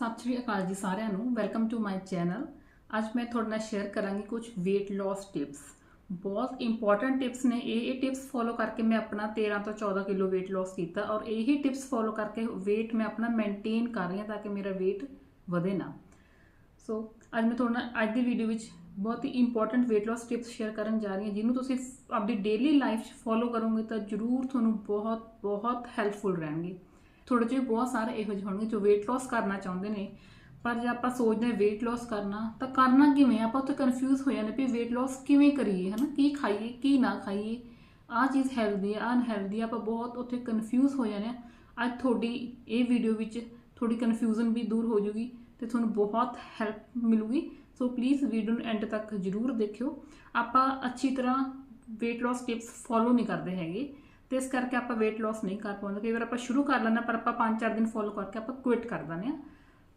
ਸਤਿ ਸ਼੍ਰੀ ਅਕਾਲ ਜੀ ਸਾਰਿਆਂ ਨੂੰ। ਵੈਲਕਮ ਟੂ ਮਾਈ ਚੈਨਲ ਅੱਜ ਮੈਂ ਤੁਹਾਡੇ ਨਾਲ ਸ਼ੇਅਰ ਕਰਾਂਗੀ ਕੁਝ weight loss ਟਿਪਸ ਬਹੁਤ ਇੰਪੋਰਟੈਂਟ ਟਿਪਸ ਨੇ। ਇਹ ਇਹ ਟਿਪਸ ਫੋਲੋ ਕਰਕੇ ਮੈਂ ਆਪਣਾ 13 ਤੋਂ 14 ਕਿਲੋ weight loss ਕੀਤਾ ਔਰ ਇਹੀ ਟਿਪਸ ਫੋਲੋ ਕਰਕੇ weight ਮੈਂ ਆਪਣਾ ਮੇਨਟੇਨ ਕਰ ਰਹੀ ਹਾਂ ਤਾਂ ਕਿ ਮੇਰਾ weight ਵਧੇ ਨਾ। ਸੋ ਅੱਜ ਮੈਂ ਤੁਹਾਡੇ ਨਾਲ, ਅੱਜ ਦੀ ਵੀਡੀਓ ਵਿੱਚ ਬਹੁਤ ਹੀ important weight loss tips share ਕਰਨ ਜਾ ਰਹੀ ਹਾਂ, ਜਿਹਨੂੰ ਤੁਸੀਂ ਆਪਣੀ ਡੇਲੀ ਲਾਈਫ 'ਚ ਫੋਲੋ ਕਰੋਗੇ ਤਾਂ ਜ਼ਰੂਰ ਤੁਹਾਨੂੰ ਬਹੁਤ ਬਹੁਤ ਹੈਲਪਫੁਲ ਰਹਿਣਗੇ। ਥੋੜੇ ਜਿਹੇ ਬਹੁਤ ਸਾਰੇ ਇਹੋ ਜਿਹੇ ਹੋਣਗੇ ਜੋ weight loss ਕਰਨਾ ਚਾਹੁੰਦੇ ਨੇ। ਪਰ ਜੇ ਆਪਾਂ ਸੋਚਦੇ ਹਾਂ weight loss ਕਰਨਾ, ਤਾਂ ਕਰਨਾ ਕਿਵੇਂ ਆ? ਆਪਾਂ ਉੱਥੇ ਕਨਫਿਊਜ਼ ਹੋ ਜਾਂਦੇ ਵੀ weight loss ਕਿਵੇਂ ਕਰੀਏ, ਹਨਾ? ਕੀ ਖਾਈਏ, ਕੀ ਨਾ ਖਾਈਏ? ਆਹ ਚੀਜ਼ ਹੈਲਦੀ ਆ ਅਨਹੈਲਦੀ ਆ। ਆਪਾਂ ਬਹੁਤ ਉੱਥੇ ਕਨਫਿਊਜ਼ ਹੋ ਜਾਂਦੇ ਆ ਅੱਜ ਤੁਹਾਡੀ ਇਹ ਵੀਡੀਓ ਵਿੱਚ ਥੋੜੀ ਕਨਫਿਊਜ਼ਨ ਵੀ ਦੂਰ ਹੋ ਜੂਗੀ ਤੇ ਤੁਹਾਨੂੰ ਬਹੁਤ ਹੈਲਪ ਮਿਲੂਗੀ। ਸੋ ਪਲੀਜ਼ ਵੀਡੀਓ ਨੂੰ ਐਂਡ ਤੱਕ ਜਰੂਰ ਦੇਖਿਓ। ਆਪਾਂ ਅੱਛੀ ਤਰ੍ਹਾਂ weight loss ਟਿਪਸ ਫੋਲੋ ਨਹੀਂ ਕਰਦੇ ਹੈਗੇ। ਤੇ ਇਸ ਕਰਕੇ ਆਪਾਂ weight loss ਨਹੀਂ ਕਰ ਪਾਉਂਦੇ। ਕਈ ਵਾਰ ਆਪਾਂ ਸ਼ੁਰੂ ਕਰ ਲੈਂਦੇ ਹਾਂ, ਪਰ ਆਪਾਂ 5-4 ਦਿਨ ਫੋਲੋ ਕਰਕੇ ਆਪਾਂ ਕੁਇਟ ਕਰ ਦਿੰਦੇ ਆ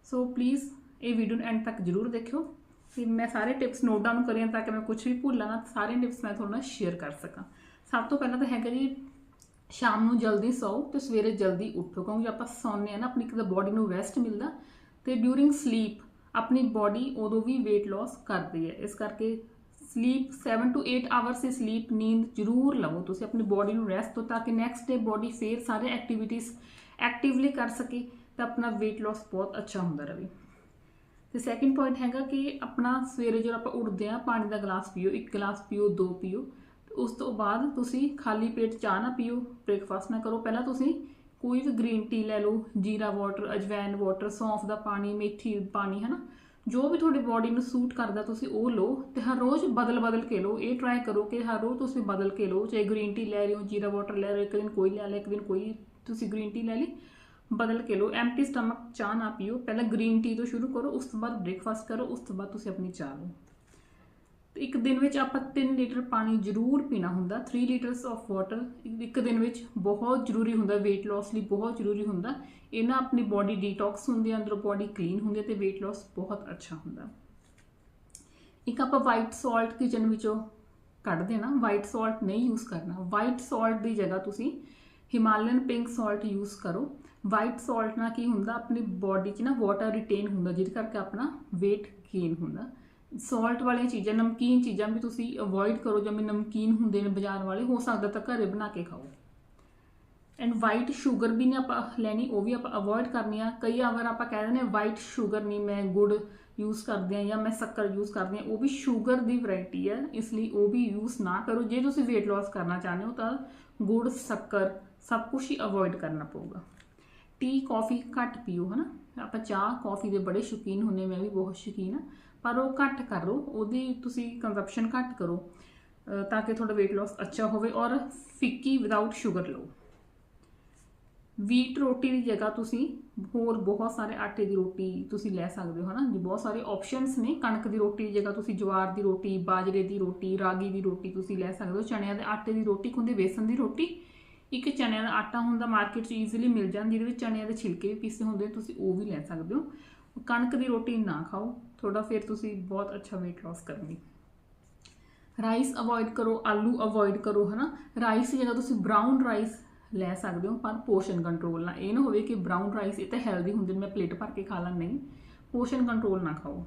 ਸੋ ਪਲੀਜ਼ ਇਹ ਵੀਡੀਓ ਨੂੰ ਐਂਡ ਤੱਕ ਜਰੂਰ ਦੇਖਿਓ। ਤੇ ਮੈਂ ਸਾਰੇ ਟਿਪਸ ਨੋਟ ਡਾਊਨ ਕਰੀਆਂ ਤਾਂ ਕਿ ਮੈਂ ਕੁਝ ਵੀ ਭੁੱਲਾਂ ਨਾ ਸਾਰੇ ਟਿਪਸ ਮੈਂ ਤੁਹਾਨੂੰ ਸ਼ੇਅਰ ਕਰ ਸਕਾਂ। ਸਭ ਤੋਂ ਪਹਿਲਾਂ ਤਾਂ ਹੈਗਾ ਜੀ ਸ਼ਾਮ ਨੂੰ ਜਲਦੀ ਸੌਓ ਤੇ ਸਵੇਰੇ ਜਲਦੀ ਉੱਠੋ ਕਿਉਂਕਿ ਆਪਾਂ ਸੌਂਦੇ ਆ ਨਾ ਆਪਣੀ ਕਿਤੇ ਬਾਡੀ ਨੂੰ ਰੈਸਟ ਮਿਲਦਾ। ਤੇ ਡਿਊਰਿੰਗ ਸਲੀਪ ਆਪਣੀ ਬਾਡੀ ਉਦੋਂ ਵੀ weight loss ਕਰਦੀ ਹੈ। ਇਸ ਕਰਕੇ ਸਲੀਪ 7 ਟੂ 8 ਆਵਰਸ ਦੀ ਸਲੀਪ ਨੀਂਦ ਜ਼ਰੂਰ ਲਵੋ। ਤੁਸੀਂ ਆਪਣੀ ਬਾਡੀ ਨੂੰ ਰੈਸਟ ਦਿਓ ਤਾਂ ਕਿ ਨੈਕਸਟ ਡੇ ਬਾਡੀ ਫੇਰ ਸਾਰੇ ਐਕਟੀਵਿਟੀਜ਼ ਐਕਟਿਵਲੀ ਕਰ ਸਕੇ, ਤਾਂ ਆਪਣਾ weight loss ਬਹੁਤ ਅੱਛਾ ਹੁੰਦਾ ਰਹੇ ਤੇ ਸੈਕਿੰਡ ਪੁਆਇੰਟ ਹੈਗਾ ਕਿ ਆਪਣਾ ਸਵੇਰੇ ਜਦੋਂ ਆਪਾਂ ਉੱਠਦੇ ਆ ਪਾਣੀ ਦਾ ਗਲਾਸ ਪੀਓ, ਇੱਕ ਗਲਾਸ ਪੀਓ, ਦੋ ਪੀਓ ਉਸ ਤੋਂ ਬਾਅਦ ਤੁਸੀਂ ਖਾਲੀ ਪੇਟ ਚਾਹ ਨਾ ਪੀਓ ਬ੍ਰੇਕਫਾਸਟ ਨਾ ਕਰੋ। ਪਹਿਲਾਂ ਤੁਸੀਂ ਕੋਈ ਵੀ ਗ੍ਰੀਨ ਟੀ ਲੈ ਲਓ, ਜੀਰਾ ਵਾਟਰ ਅਜਵੈਨ ਵਾਟਰ ਸੌਂਫ ਦਾ ਪਾਣੀ, ਮੇਥੀ ਪਾਣੀ, ਹਨਾ? ਜੋ ਵੀ ਤੁਹਾਡੀ ਬਾਡੀ ਨੂੰ ਸੂਟ ਕਰਦਾ ਤੁਸੀਂ ਉਹ ਲਓ ਤੇ ਹਰ ਰੋਜ਼ ਬਦਲ ਬਦਲ ਕੇ ਲਓ। ਇਹ ਟਰਾਈ ਕਰੋ ਕਿ ਹਰ ਰੋਜ਼ ਤੁਸੀਂ ਬਦਲ ਕੇ ਲਓ। ਚਾਹੇ ਗ੍ਰੀਨ ਟੀ ਲੈ ਰਹੇ ਹੋ, ਜੀਰਾ ਵਾਟਰ ਲੈ ਰਹੇ ਹੋ, ਇੱਕ ਦਿਨ ਕੋਈ ਲੈ ਲਿਆ ਇੱਕ ਦਿਨ ਕੋਈ ਤੁਸੀਂ ਗ੍ਰੀਨ ਟੀ ਲੈ ਲਈ, ਬਦਲ ਕੇ ਲਓ। ਐਮਟੀ ਸਟਮਕ ਚਾਹ ਨਾ ਪੀਓ। ਪਹਿਲਾਂ ਗ੍ਰੀਨ ਟੀ ਤੋਂ ਸ਼ੁਰੂ ਕਰੋ, ਉਸ ਤੋਂ ਬਾਅਦ ਬ੍ਰੇਕਫਾਸਟ ਕਰੋ, ਉਸ ਤੋਂ ਬਾਅਦ ਤੁਸੀਂ ਆਪਣੀ ਚਾਹ ਲਓ। ਇੱਕ ਦਿਨ ਵਿੱਚ ਆਪਾਂ 3 ਲੀਟਰ ਪਾਣੀ ਜ਼ਰੂਰ ਪੀਣਾ ਹੁੰਦਾ 3 ਲੀਟਰਸ ਆਫ ਵਾਟਰ ਇੱਕ ਦਿਨ ਵਿੱਚ ਬਹੁਤ ਜ਼ਰੂਰੀ ਹੁੰਦਾ, weight loss ਲਈ ਬਹੁਤ ਜ਼ਰੂਰੀ ਹੁੰਦਾ। ਇਹ ਨਾ ਆਪਣੀ ਬਾਡੀ ਡੀਟੌਕਸ ਹੁੰਦੀ ਹੈ, ਅੰਦਰੋਂ ਬਾਡੀ ਕਲੀਨ ਹੁੰਦੀ ਹੈ ਤੇ weight loss ਬਹੁਤ ਅੱਛਾ ਹੁੰਦਾ। ਇੱਕ ਆਪਾਂ ਵਾਈਟ ਸਾਲਟ ਕਿਚਨ ਵਿੱਚੋਂ ਕੱਢ ਦੇਣਾ ਵਾਈਟ ਸਾਲਟ ਨਹੀਂ ਯੂਜ਼ ਕਰਨਾ। ਵਾਈਟ ਸਾਲਟ ਦੀ ਜਗ੍ਹਾ ਤੁਸੀਂ ਹਿਮਾਲਯਨ ਪਿੰਕ ਸਾਲਟ ਯੂਜ਼ ਕਰੋ। ਵਾਈਟ ਸਾਲਟ ਨਾਲ ਕੀ ਹੁੰਦਾ, ਆਪਣੀ ਬਾਡੀ 'ਚ ਨਾ ਵਾਟਰ ਰਿਟੇਨ ਹੁੰਦਾ, ਜਿਹਦੇ ਕਰਕੇ ਆਪਣਾ weight ਗੇਨ ਹੁੰਦਾ। ਸਾਲਟ ਵਾਲੀਆਂ ਚੀਜ਼ਾਂ, ਨਮਕੀਨ ਚੀਜ਼ਾਂ ਵੀ ਤੁਸੀਂ ਅਵੋਇਡ ਕਰੋ, ਜਿਵੇਂ ਨਮਕੀਨ ਹੁੰਦੇ ਨੇ ਬਾਜ਼ਾਰ ਵਾਲੇ, ਹੋ ਸਕਦਾ ਤਾਂ ਘਰੇ ਬਣਾ ਕੇ ਖਾਓ। ਐਂਡ ਵਾਈਟ ਸ਼ੂਗਰ ਵੀ ਨਹੀਂ ਆਪਾਂ ਲੈਣੀ, ਉਹ ਵੀ ਆਪਾਂ ਅਵੋਇਡ ਕਰਨੀ ਆ। ਕਈ ਵਾਰ ਆਪਾਂ ਕਹਿ ਦਿੰਦੇ ਆ ਵਾਈਟ ਸ਼ੂਗਰ ਨਹੀਂ ਮੈਂ ਗੁੜ ਯੂਜ਼ ਕਰਦੇ ਆ ਜਾਂ ਮੈਂ ਸ਼ੱਕਰ ਯੂਜ਼ ਕਰਦੀ ਆ, ਉਹ ਵੀ ਸ਼ੂਗਰ ਦੀ ਵੈਰਾਈਟੀ ਹੈ ਇਸ ਲਈ ਉਹ ਵੀ ਯੂਜ਼ ਨਾ ਕਰੋ। ਜੇ ਤੁਸੀਂ weight loss ਕਰਨਾ ਚਾਹੁੰਦੇ ਹੋ, ਤਾਂ ਗੁੜ, ਸ਼ੱਕਰ, ਸਭ ਕੁਝ ਹੀ ਅਵੋਇਡ ਕਰਨਾ ਪਊਗਾ। ਟੀ ਕਾਫੀ ਘੱਟ ਪੀਓ, ਹਨਾ? ਆਪਾਂ ਚਾਹ ਕਾਫੀ ਦੇ ਬੜੇ ਸ਼ੌਕੀਨ ਹੁੰਨੇ ਮੈਂ ਵੀ ਬਹੁਤ ਸ਼ੌਕੀਨ ਆ। ਪਰ ਉਹ ਘੱਟ ਕਰੋ, ਉਹਦੀ ਤੁਸੀਂ ਕੰਜ਼ੰਪਸ਼ਨ ਘੱਟ ਕਰੋ ਤਾਂ ਕਿ ਤੁਹਾਡਾ weight loss ਅੱਛਾ ਹੋਵੇ ਔਰ ਫਿੱਕੀ ਵਿਦਆਊਟ ਸ਼ੂਗਰ ਲਓ। ਵੀਟ ਰੋਟੀ ਦੀ ਜਗ੍ਹਾ ਤੁਸੀਂ ਹੋਰ ਬਹੁਤ ਸਾਰੇ ਆਟੇ ਦੀ ਰੋਟੀ ਤੁਸੀਂ ਲੈ ਸਕਦੇ ਹੋ, ਹਨਾ? ਜੀ, ਬਹੁਤ ਸਾਰੇ ਆਪਸ਼ਨਸ ਨੇ। ਕਣਕ ਦੀ ਰੋਟੀ ਦੀ ਜਗ੍ਹਾ ਤੁਸੀਂ ਜਵਾਰ ਦੀ ਰੋਟੀ, ਬਾਜਰੇ ਦੀ ਰੋਟੀ, ਰਾਗੀ ਦੀ ਰੋਟੀ ਤੁਸੀਂ ਲੈ ਸਕਦੇ ਹੋ। ਚਣਿਆਂ ਦੇ ਆਟੇ ਦੀ ਰੋਟੀ ਹੁੰਦੀ ਬੇਸਨ ਦੀ ਰੋਟੀ। ਇੱਕ ਚਣਿਆਂ ਦਾ ਆਟਾ ਹੁੰਦਾ ਮਾਰਕੀਟ 'ਚ ਈਜ਼ੀਲੀ ਮਿਲ ਜਾਂਦਾ, ਜਿਹਦੇ ਵਿੱਚ ਚਣਿਆਂ ਦੇ ਛਿਲਕੇ ਵੀ ਪੀਸੇ ਹੁੰਦੇ ਤੁਸੀਂ ਉਹ ਵੀ ਲੈ ਸਕਦੇ ਹੋ। ਕਣਕ ਦੀ ਰੋਟੀ ਨਾ ਖਾਓ ਥੋੜਾ ਫਿਰ ਤੁਸੀਂ ਬਹੁਤ ਅੱਛਾ weight loss ਕਰਨੀ ਰਾਈਸ ਅਵੋਇਡ ਕਰੋ, ਆਲੂ ਅਵੋਇਡ ਕਰੋ, ਹਨਾ? ਰਾਈਸ ਦੀ ਜਗ੍ਹਾ ਤੁਸੀਂ ਬ੍ਰਾਊਨ ਰਾਈਸ ਲੈ ਸਕਦੇ ਹੋ, ਪਰ ਪੋਸ਼ਨ ਕੰਟਰੋਲ ਨਾਲ। ਇਹ ਨਾ ਹੋਵੇ ਕਿ ਬ੍ਰਾਊਨ ਰਾਈਸ ਇਹ ਤਾਂ ਹੈਲਦੀ ਹੁੰਦੇ ਨੇ, ਮੈਂ ਪਲੇਟ ਭਰ ਕੇ ਖਾ ਲਾਂ, ਨਹੀਂ। ਪੋਸ਼ਨ ਕੰਟਰੋਲ ਨਾ ਖਾਓ।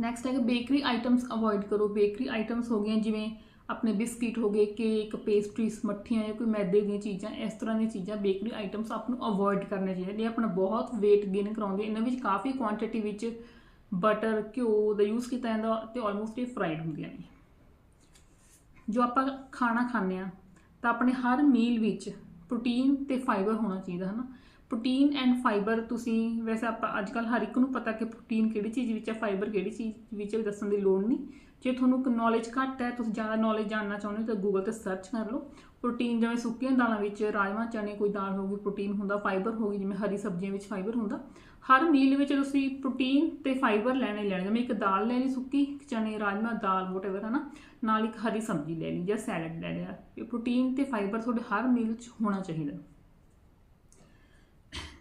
ਨੈਕਸਟ ਹੈ ਬੇਕਰੀ ਆਈਟਮਸ ਅਵੋਇਡ ਕਰੋ। ਬੇਕਰੀ ਆਈਟਮਸ ਹੋ ਗਈਆਂ ਜਿਵੇਂ ਆਪਣੇ ਬਿਸਕਿਟ ਹੋ ਗਏ, ਕੇਕ, ਪੇਸਟਰੀਜ਼, ਮੱਠੀਆਂ ਜਾਂ ਕੋਈ ਮੈਦੇ ਦੀਆਂ ਚੀਜ਼ਾਂ, ਇਸ ਤਰ੍ਹਾਂ ਦੀਆਂ ਚੀਜ਼ਾਂ, ਬੇਕਰੀ ਆਈਟਮਸ ਆਪ ਨੂੰ ਅਵੋਇਡ ਕਰਨੇ ਚਾਹੀਦੇ ਇਹ ਆਪਣਾ ਬਹੁਤ weight ਗੇਨ ਕਰਾਉਂਦੇ ਇਹਨਾਂ ਵਿੱਚ ਕਾਫੀ ਕੁਆਂਟੀਟੀ ਵਿੱਚ ਬਟਰ ਘਿਓ ਦਾ ਯੂਜ਼ ਕੀਤਾ ਜਾਂਦਾ ਤੇ ਆਲਮੋਸਟ ਇਹ ਫਰਾਈਡ ਹੁੰਦੀਆਂ ਨੇ। ਜੋ ਆਪਾਂ ਖਾਣਾ ਖਾਂਦੇ ਆ, ਤਾਂ ਆਪਣੇ ਹਰ ਮੀਲ ਵਿੱਚ ਪ੍ਰੋਟੀਨ ਤੇ ਫਾਈਬਰ ਹੋਣਾ ਚਾਹੀਦਾ ਹੈ ਨਾ ਪ੍ਰੋਟੀਨ ਐਂਡ ਫਾਈਬਰ ਤੁਸੀਂ ਵੈਸੇ ਆਪਾਂ ਅੱਜ ਕੱਲ ਹਰ ਇੱਕ ਨੂੰ ਪਤਾ ਕਿ ਪ੍ਰੋਟੀਨ ਕਿਹੜੀ ਚੀਜ਼ ਵਿੱਚ ਹੈ ਫਾਈਬਰ ਕਿਹੜੀ ਚੀਜ਼ ਵਿੱਚ ਹੈ, ਦੱਸਣ ਦੀ ਲੋੜ ਨਹੀਂ। ਜੇ ਤੁਹਾਨੂੰ ਨੌਲੇਜ ਘੱਟ ਹੈ, ਤੁਸੀਂ ਜ਼ਿਆਦਾ ਨੌਲੇਜ ਜਾਣਨਾ ਚਾਹੁੰਦੇ ਹੋ ਤਾਂ ਗੂਗਲ ਤੇ ਸਰਚ ਕਰ ਲਓ। ਪ੍ਰੋਟੀਨ ਜਿਵੇਂ ਸੁੱਕੀਆਂ ਦਾਲਾਂ ਵਿੱਚ ਰਾਜਮਾ ਚਣੇ ਕੋਈ ਦਾਲ ਹੋਗੀ ਪ੍ਰੋਟੀਨ ਹੁੰਦਾ ਫਾਈਬਰ ਹੋਗੀ ਜਿਵੇਂ ਹਰੀ ਸਬਜ਼ੀਆਂ ਵਿੱਚ ਫਾਈਬਰ ਹੁੰਦਾ। ਹਰ ਮੀਲ ਵਿੱਚ ਤੁਸੀਂ ਪ੍ਰੋਟੀਨ ਤੇ ਫਾਈਬਰ ਲੈਣੇ ਲੈਣੇ। ਜਿਵੇਂ ਇੱਕ ਦਾਲ ਲੈ ਲਈ ਸੁੱਕੀ ਚਣੇ ਚਨੇ, ਰਾਜਮਾ, ਦਾਲ ਵਟਐਵਰ ਹੈ ਨਾ ਨਾਲ ਇੱਕ ਹਰੀ ਸਬਜ਼ੀ ਲੈ ਲਈ ਜਾਂ ਸੈਲਡ ਲੈ ਲਿਆ। ਇਹ ਪ੍ਰੋਟੀਨ ਤੇ ਫਾਈਬਰ ਤੁਹਾਡੇ ਹਰ ਮੀਲ ਵਿੱਚ ਹੋਣਾ ਚਾਹੀਦਾ।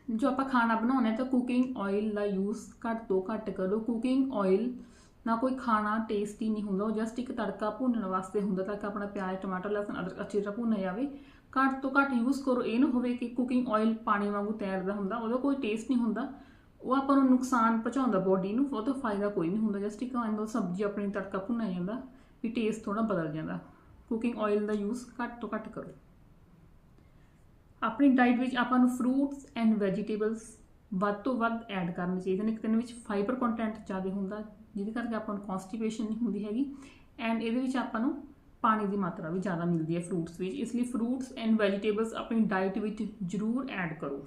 ਜੋ ਆਪਾਂ ਖਾਣਾ ਬਣਾਉਣਾ ਹੈ ਤਾਂ ਕੁਕਿੰਗ ਆਇਲ ਦਾ ਯੂਜ਼ ਘੱਟ ਤੋਂ ਘੱਟ ਕਰੋ। ਕੁਕਿੰਗ ਆਇਲ ਨਾ ਕੋਈ ਖਾਣਾ ਟੇਸਟੀ ਨਹੀਂ ਹੁੰਦਾ, ਉਹ ਜਸਟ ਇੱਕ ਤੜਕਾ ਭੁੰਨਣ ਵਾਸਤੇ ਹੁੰਦਾ ਤਾਂ ਕਿ ਆਪਣਾ ਪਿਆਜ਼, ਟਮਾਟਰ, ਲਸਣ, ਅਦਰਕ ਅੱਛੀ ਤਰ੍ਹਾਂ ਭੁੰਨਿਆ ਜਾਵੇ। ਘੱਟ ਤੋਂ ਘੱਟ ਯੂਜ਼ ਕਰੋ। ਇਹ ਨਾ ਹੋਵੇ ਕਿ ਕੁਕਿੰਗ ਆਇਲ ਪਾਣੀ ਵਾਂਗੂ ਤੈਰਦਾ ਹੁੰਦਾ, ਉਹਦਾ ਕੋਈ ਟੇਸਟ ਨਹੀਂ ਹੁੰਦਾ। ਉਹ ਆਪਾਂ ਨੂੰ ਨੁਕਸਾਨ ਪਹੁੰਚਾਉਂਦਾ ਬੋਡੀ ਨੂੰ ਉਹਦਾ ਫਾਇਦਾ ਕੋਈ ਨਹੀਂ ਹੁੰਦਾ। ਜਸਟ ਇੱਕ ਆਂਦੋ ਸਬਜ਼ੀ ਆਪਣੀ ਤੜਕਾ ਭੁੰਨਿਆ ਜਾਂਦਾ, ਵੀ ਟੇਸਟ ਥੋੜਾ ਬਦਲ ਜਾਂਦਾ। ਕੁਕਿੰਗ ਆਇਲ ਦਾ ਯੂਜ਼ ਘੱਟ ਤੋਂ ਘੱਟ ਕਰੋ। ਆਪਣੀ ਡਾਈਟ ਵਿੱਚ ਆਪਾਂ ਨੂੰ ਫਰੂਟਸ ਐਂਡ ਵੈਜੀਟੇਬਲਸ ਵੱਧ ਤੋਂ ਵੱਧ ਐਡ ਕਰਨੇ ਚਾਹੀਦੇ ਨੇ। ਇੱਕ ਦਿਨ ਵਿੱਚ ਫਾਈਬਰ ਕੰਟੈਂਟ ਜ਼ਿਆਦਾ ਹੁੰਦਾ, ਜਿਹਦੇ ਕਰਕੇ ਆਪਾਂ ਨੂੰ ਕਨਸਟੀਪੇਸ਼ਨ ਨਹੀਂ ਹੁੰਦੀ ਹੈਗੀ ਐਂਡ ਇਹਦੇ ਵਿੱਚ ਆਪਾਂ ਨੂੰ ਪਾਣੀ ਦੀ ਮਾਤਰਾ ਵੀ ਜ਼ਿਆਦਾ ਮਿਲਦੀ ਹੈ ਫਰੂਟਸ ਵਿੱਚ। ਇਸ ਲਈ ਫਰੂਟਸ ਐਂਡ ਵੈਜੀਟੇਬਲਸ ਆਪਣੀ ਡਾਈਟ ਵਿੱਚ ਜ਼ਰੂਰ ਐਡ ਕਰੋ।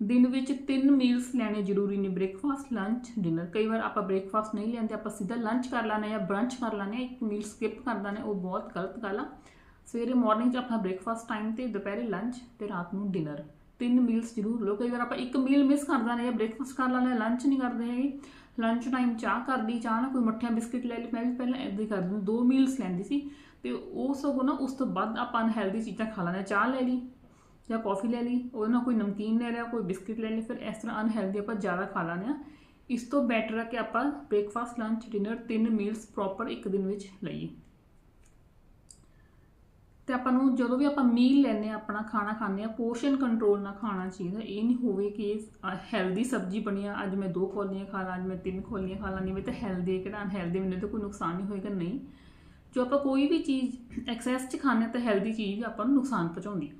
ਦਿਨ ਵਿੱਚ ਤਿੰਨ ਮੀਲਸ ਲੈਣੇ ਜ਼ਰੂਰੀ ਨੇ। ਬ੍ਰੇਕਫਾਸਟ ਲੰਚ ਡਿਨਰ ਕਈ ਵਾਰ ਆਪਾਂ ਬ੍ਰੇਕਫਾਸਟ ਨਹੀਂ ਲੈਂਦੇ, ਆਪਾਂ ਸਿੱਧਾ ਲੰਚ ਕਰ ਲਾਨੇ ਜਾਂ ਬ੍ਰੰਚ ਕਰ ਲਾਨੇ ਇੱਕ ਮੀਲ ਸਕਿਪ ਕਰ ਦਾਨੇ ਉਹ ਬਹੁਤ ਗਲਤ ਗੱਲ ਆ। ਸਵੇਰੇ ਮਾਰਨਿੰਗ 'ਚ ਆਪਣਾ ਬ੍ਰੇਕਫਾਸਟ ਟਾਈਮ ਤੇ ਦੁਪਹਿਰੇ ਲੰਚ ਤੇ ਰਾਤ ਨੂੰ ਡਿਨਰ ਤਿੰਨ ਮੀਲਸ ਜ਼ਰੂਰ ਲਓ। ਕਈ ਵਾਰ ਆਪਾਂ ਇੱਕ ਮੀਲ ਮਿਸ ਕਰ ਦਾਨੇ ਹਾਂ ਬ੍ਰੇਕਫਾਸਟ ਕਰ ਲੈਂਦੇ ਹਾਂ ਲੰਚ ਨਹੀਂ ਕਰਦੇ ਹੈਗੇ। ਲੰਚ ਟਾਈਮ ਚਾਹ ਕਰਦੀ ਚਾਹ ਨਾਲ ਕੋਈ ਮੱਠੀਆਂ ਬਿਸਕਿਟ ਲੈ ਲਈ। ਮੈਂ ਵੀ ਪਹਿਲਾਂ ਐਦਾਂ ਹੀ ਕਰਦੀ ਦੋ ਮੀਲਸ ਲੈਂਦੀ ਸੀ ਤੇ ਉਹ ਸਗੋਂ ਨਾ ਉਸ ਤੋਂ ਬਾਅਦ ਆਪਾਂ ਅਨਹੈਲਦੀ ਚੀਜ਼ਾਂ ਖਾ ਲੈਂਦੇ ਚਾਹ ਲੈ ਲਈ ਜਾਂ ਕਾਫੀ ਲੈ ਲਈ। ਉਹਦੇ ਨਾਲ ਕੋਈ ਨਮਕੀਨ ਲੈ ਲਿਆ, ਕੋਈ ਬਿਸਕਿਟ ਲੈ ਲਈ ਫਿਰ ਇਸ ਤਰ੍ਹਾਂ ਅਨਹੈਲਦੀ ਆਪਾਂ ਜ਼ਿਆਦਾ ਖਾ ਲੈਂਦੇ ਆ ਇਸ ਤੋਂ ਬੈਟਰ ਹੈ ਕਿ ਆਪਾਂ ਬ੍ਰੇਕਫਾਸਟ ਲੰਚ ਡਿਨਰ ਤਿੰਨ ਮੀਲਸ ਪ੍ਰੋਪਰ ਇੱਕ ਦਿਨ ਵਿੱਚ ਲਈਏ। ਆਪਾਂ ਨੂੰ ਜਦੋਂ ਵੀ ਆਪਾਂ ਮੀਲ ਲੈਨੇ ਆ ਆਪਣਾ ਖਾਣਾ ਖਾਂਦੇ ਆ ਪੋਰਸ਼ਨ ਕੰਟਰੋਲ ਨਾਲ ਖਾਣਾ ਚਾਹੀਦਾ। ਇਹ ਨਹੀਂ ਹੋਵੇ ਕਿ ਹੈਲਦੀ ਸਬਜ਼ੀ ਬਣੀ ਆ, ਅੱਜ ਮੈਂ ਦੋ ਖੋਲੀਆਂ ਖਾ ਲਾਂ, ਅੱਜ ਮੈਂ ਤਿੰਨ ਖੋਲੀਆਂ ਖਾ ਲਾਂ ਨਹੀਂ ਮੈਂ ਤਾਂ ਹੈਲਦੀ ਹੈ ਕਿਹੜਾ ਅਨਹੈਲਦੀ ਮੈਨੂੰ ਤਾਂ ਕੋਈ ਨੁਕਸਾਨ ਨਹੀਂ ਹੋਏਗਾ। ਨਹੀਂ। ਜੋ ਆਪਾਂ ਕੋਈ ਵੀ ਚੀਜ਼ ਐਕਸੈਸ 'ਚ ਖਾਂਦੇ ਤਾਂ ਹੈਲਦੀ ਚੀਜ਼ ਆਪਾਂ ਨੂੰ ਨੁਕਸਾਨ ਪਹੁੰਚਾਉਂਦੀ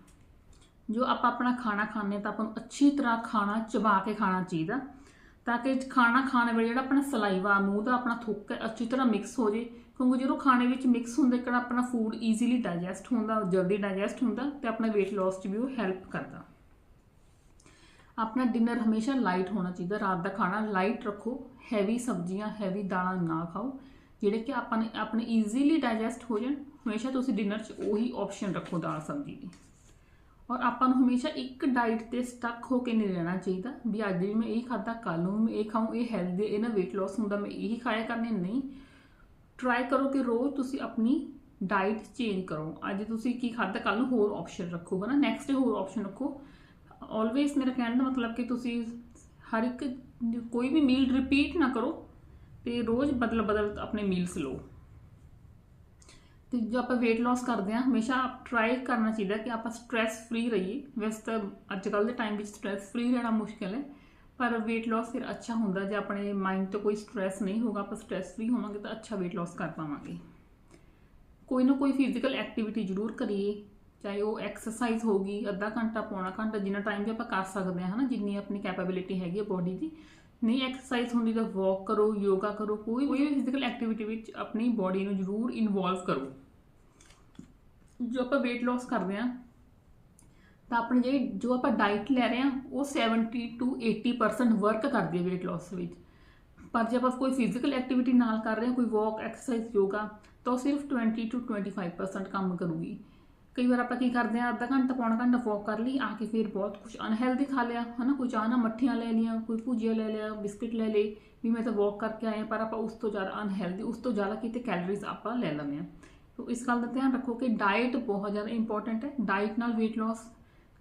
ਜੋ ਆਪਾਂ ਆਪਣਾ ਖਾਣਾ ਖਾਂਦੇ ਤਾਂ ਆਪਾਂ ਨੂੰ ਅੱਛੀ ਤਰ੍ਹਾਂ ਖਾਣਾ ਚਬਾ ਕੇ ਖਾਣਾ ਚਾਹੀਦਾ। ਤਾਂ ਕਿ ਖਾਣਾ ਖਾਣ ਵੇਲੇ ਜਿਹੜਾ ਆਪਣਾ ਸਲਾਈਵਾ, ਮੂੰਹ ਦਾ ਆਪਣਾ ਥੁੱਕ ਹੈ, ਅੱਛੀ ਤਰ੍ਹਾਂ ਮਿਕਸ ਹੋ ਜੇ। ਕਿਉਂਕਿ ਜਦੋਂ ਖਾਣੇ ਵਿੱਚ ਮਿਕਸ ਹੁੰਦਾ ਕਿਹੜਾ ਆਪਣਾ ਫੂਡ ਈਜ਼ੀਲੀ ਡਾਈਜੈਸਟ ਹੁੰਦਾ, ਜਲਦੀ ਡਾਈਜੈਸਟ ਹੁੰਦਾ ਤੇ ਆਪਣਾ weight loss 'ਚ ਵੀ ਉਹ ਹੈਲਪ ਕਰਦਾ। ਆਪਣਾ ਡਿਨਰ ਹਮੇਸ਼ਾ ਲਾਈਟ ਹੋਣਾ ਚਾਹੀਦਾ, ਰਾਤ ਦਾ ਖਾਣਾ ਲਾਈਟ ਰੱਖੋ ਹੈਵੀ ਸਬਜ਼ੀਆਂ ਹੈਵੀ ਦਾਲਾਂ ਨਾ ਖਾਓ, ਜਿਹੜੇ ਕਿ ਆਪਾਂ ਨੇ ਆਪਣੇ ਈਜ਼ੀਲੀ ਡਾਈਜੈਸਟ ਹੋ ਜਾਣ, ਹਮੇਸ਼ਾ ਤੁਸੀਂ ਡਿਨਰ 'ਚ ਉਹੀ ਆਪਸ਼ਨ ਰੱਖੋ ਦਾਲ ਸਬਜ਼ੀ ਦੀ। ਔਰ ਆਪਾਂ ਨੂੰ ਹਮੇਸ਼ਾ ਇੱਕ ਡਾਈਟ ਤੇ ਸਟਕ ਹੋ ਕੇ ਨਹੀਂ ਰਹਿਣਾ ਚਾਹੀਦਾ ਵੀ ਅੱਜ ਵੀ ਮੈਂ ਇਹ ਖਾਦਾ ਕੱਲ ਨੂੰ ਮੈਂ ਇਹ ਖਾਉਂ ਇਹ ਹੈਲਦੀ ਇਹ ਨਾ weight loss ਹੁੰਦਾ, ਮੈਂ ਇਹੀ ਖਾਇਆ ਕਰਨੇ, ਨਹੀਂ। ਟਰਾਈ ਕਰੋ ਕਿ ਰੋਜ਼ ਤੁਸੀਂ ਆਪਣੀ ਡਾਈਟ ਚੇਂਜ ਕਰੋ। ਅੱਜ ਤੁਸੀਂ ਕੀ ਖਾਧਾ ਕੱਲ ਨੂੰ ਹੋਰ ਆਪਸ਼ਨ ਰੱਖੋ, ਹਨਾ? ਨੈਕਸਟ ਹੋਰ ਆਪਸ਼ਨ ਰੱਖੋ। ਆਲਵੇਸ ਮੇਰਾ ਕਹਿਣ ਦਾ ਮਤਲਬ ਕਿ ਤੁਸੀਂ ਹਰ ਇੱਕ ਕੋਈ ਵੀ ਮੀਲ ਰਿਪੀਟ ਨਾ ਕਰੋ ਤੇ ਰੋਜ਼ ਬਦਲ ਬਦਲ ਆਪਣੇ ਮੀਲਸ ਲਓ। ਤੇ ਜੇ ਆਪਾਂ weight loss ਕਰਦੇ ਆ ਹਮੇਸ਼ਾ ਆਪ ਟਰਾਈ ਕਰਨਾ ਚਾਹੀਦਾ ਕਿ ਆਪਾਂ ਸਟ्रेस ਫਰੀ ਰਹੀਏ। ਵੈਸੇ ਤਾਂ ਅੱਜ ਕੱਲ ਦੇ ਟਾਈਮ ਵਿੱਚ ਸਟ्रेस ਫਰੀ ਰਹਿਣਾ ਮੁਸ਼ਕਿਲ ਹੈ। ਪਰ weight loss ਫਿਰ ਅੱਛਾ ਹੁੰਦਾ ਜੇ ਆਪਣੇ ਮਾਈਂਡ ਤੇ ਕੋਈ ਸਟ्रेस ਨਹੀਂ ਹੋਗਾ ਆਪਾਂ ਸਟ्रेस ਵੀ ਹੋਵਾਂਗੇ ਤਾਂ ਅੱਛਾ weight loss ਕਰ ਪਾਵਾਂਗੇ। ਕੋਈ ਨਾ ਕੋਈ ਫਿਜ਼ੀਕਲ ਐਕਟੀਵਿਟੀ ਜ਼ਰੂਰ ਕਰੀਏ ਚਾਹੇ ਉਹ ਐਕਸਰਸਾਈਜ਼ ਹੋਗੀ ਅੱਧਾ ਘੰਟਾ ਪੌਣਾ ਘੰਟਾ ਜਿੰਨਾ ਟਾਈਮ ਵੀ ਆਪਾਂ ਕਰ ਸਕਦੇ ਹਾਂ ਹਨਾ ਜਿੰਨੀ ਆਪਣੀ ਕੈਪੇਬਿਲਿਟੀ ਹੈਗੀ ਹੈ ਬੋਡੀ ਦੀ। ਨਹੀਂ ਐਕਸਰਸਾਈਜ਼ ਹੁੰਦੀ ਤਾਂ ਵਾਕ ਕਰੋ ਯੋਗਾ ਕਰੋ ਕੋਈ ਵੀ ਫਿਜ਼ੀਕਲ ਐਕਟੀਵਿਟੀ ਵਿੱਚ ਆਪਣੀ ਬੋਡੀ ਨੂੰ ਜ਼ਰੂਰ ਇਨਵੋਲਵ ਕਰੋ। ਜੋ ਆਪਾਂ weight loss ਕਰਦੇ ਹਾਂ ਤਾਂ ਆਪਣੀ ਜਿਹੜੀ, ਜੋ ਆਪਾਂ ਡਾਈਟ ਲੈ ਰਹੇ ਆ ਉਹ 70 ਟੂ 80% ਵਰਕ ਕਰਦੀ ਹੈ weight loss ਵਿੱਚ। ਪਰ ਜੇ ਆਪਾਂ ਕੋਈ ਫਿਜ਼ੀਕਲ ਐਕਟੀਵਿਟੀ ਨਾਲ ਕਰ ਰਹੇ ਹਾਂ, ਕੋਈ ਵਾਕ ਐਕਸਰਸਾਈਜ਼ ਯੋਗਾ ਤਾਂ ਉਹ ਸਿਰਫ 20 ਟੂ 25% ਕੰਮ ਕਰੂਗੀ। ਕਈ ਵਾਰ ਆਪਾਂ ਕੀ ਕਰਦੇ ਆ ਅੱਧਾ ਘੰਟਾ, ਪੌਣਾ ਘੰਟਾ ਵਾਕ ਕਰ ਲਈ, ਆ ਕੇ ਫਿਰ ਬਹੁਤ ਕੁਝ ਅਨਹੈਲਦੀ ਖਾ ਲਿਆ, ਹਨਾ? ਕੋਈ ਚਾਹ ਨਾ ਮੱਠੀਆਂ ਲੈ ਲੀਆਂ ਕੋਈ ਭੁਜੀਆ ਲੈ ਲਿਆ, ਬਿਸਕਿਟ ਲੈ ਲਏ, ਵੀ ਮੈਂ ਤਾਂ ਵਾਕ ਕਰਕੇ ਆਇਆ, ਪਰ ਆਪਾਂ ਉਸ ਤੋਂ ਜ਼ਿਆਦਾ ਅਨਹੈਲਦੀ ਉਸ ਤੋਂ ਜ਼ਿਆਦਾ ਕਿਤੇ ਕੈਲਰੀਜ਼ ਆਪਾਂ ਲੈ ਲੈਂਦੇ ਆ ਤੋ ਇਸ ਗੱਲ ਦਾ ਧਿਆਨ ਰੱਖੋ ਕਿ ਡਾਈਟ ਬਹੁਤ ਜ਼ਿਆਦਾ ਇੰਪੋਰਟੈਂਟ ਹੈ। ਡਾਈਟ ਨਾਲ weight loss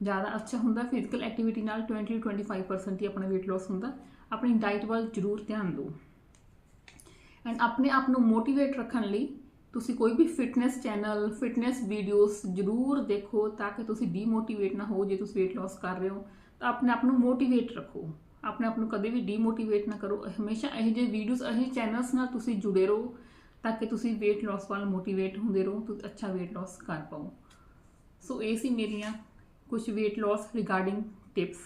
ਜ਼ਿਆਦਾ ਅੱਛਾ ਹੁੰਦਾ ਫਿਜ਼ੀਕਲ ਐਕਟੀਵਿਟੀ ਨਾਲ 20 25% ਹੀ ਆਪਣਾ weight loss ਹੁੰਦਾ। ਆਪਣੀ ਡਾਈਟ ਵੱਲ ਜ਼ਰੂਰ ਧਿਆਨ ਦਿਓ। ਐਂਡ ਆਪਣੇ ਆਪ ਨੂੰ ਮੋਟੀਵੇਟ ਰੱਖਣ ਲਈ ਤੁਸੀਂ ਕੋਈ ਵੀ ਫਿਟਨੈਸ ਚੈਨਲ ਫਿਟਨੈਸ ਵੀਡੀਓਜ਼ ਜ਼ਰੂਰ ਦੇਖੋ ਤਾਂ ਕਿ ਤੁਸੀਂ ਡੀਮੋਟੀਵੇਟ ਨਾ ਹੋ ਜੇ ਤੁਸੀਂ weight loss ਕਰ ਰਹੇ ਹੋ। ਤਾਂ ਆਪਣੇ ਆਪ ਨੂੰ ਮੋਟੀਵੇਟ ਰੱਖੋ। ਆਪਣੇ ਆਪ ਨੂੰ ਕਦੇ ਵੀ ਡੀਮੋਟੀਵੇਟ ਨਾ ਕਰੋ। ਹਮੇਸ਼ਾ ਇਹ ਜਿਹੇ ਵੀਡੀਓਜ਼ ਇਹ ਚੈਨਲਸ ਨਾਲ ਤੁਸੀਂ ਜੁੜੇ ਰਹੋ ਤਾਂ ਕਿ ਤੁਸੀਂ weight loss ਵੱਲ ਮੋਟੀਵੇਟ ਹੁੰਦੇ ਰਹੋ, ਤੁਸੀਂ ਅੱਛਾ weight loss ਕਰ ਪਾਓ। ਸੋ ਇਹ ਸੀ ਮੇਰੀਆਂ ਕੁਝ weight loss ਰਿਗਾਰਡਿੰਗ ਟਿਪਸ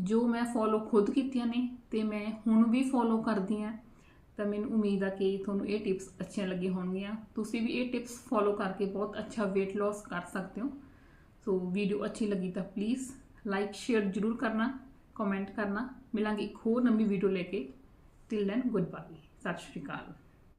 ਜੋ ਮੈਂ ਫੋਲੋ ਖੁਦ ਕੀਤੀਆਂ ਨੇ ਤੇ ਮੈਂ ਹੁਣ ਵੀ ਫੋਲੋ ਕਰਦੀ ਆਂ ਤਾਂ ਮੈਨੂੰ ਉਮੀਦ ਆ ਕਿ ਤੁਹਾਨੂੰ ਇਹ ਟਿਪਸ ਅੱਛੀਆਂ ਲੱਗੀਆਂ ਹੋਣਗੀਆਂ। ਤੁਸੀਂ ਵੀ ਇਹ ਟਿਪਸ ਫੋਲੋ ਕਰਕੇ ਬਹੁਤ ਅੱਛਾ weight loss ਕਰ ਸਕਦੇ ਹੋ। ਸੋ ਵੀਡੀਓ ਅੱਛੀ ਲੱਗੀ ਤਾਂ ਪਲੀਜ਼ ਲਾਈਕ ਸ਼ੇਅਰ ਜਰੂਰ ਕਰਨਾ ਕਮੈਂਟ ਕਰਨਾ। ਮਿਲਾਂਗੇ ਇੱਕ ਹੋਰ ਨਵੀਂ ਵੀਡੀਓ ਲੈ ਕੇ। ਟਿਲ ਦੈਨ ਗੁੱਡ ਬਾਏ ਸਤਿ ਸ਼੍ਰੀ ਅਕਾਲ।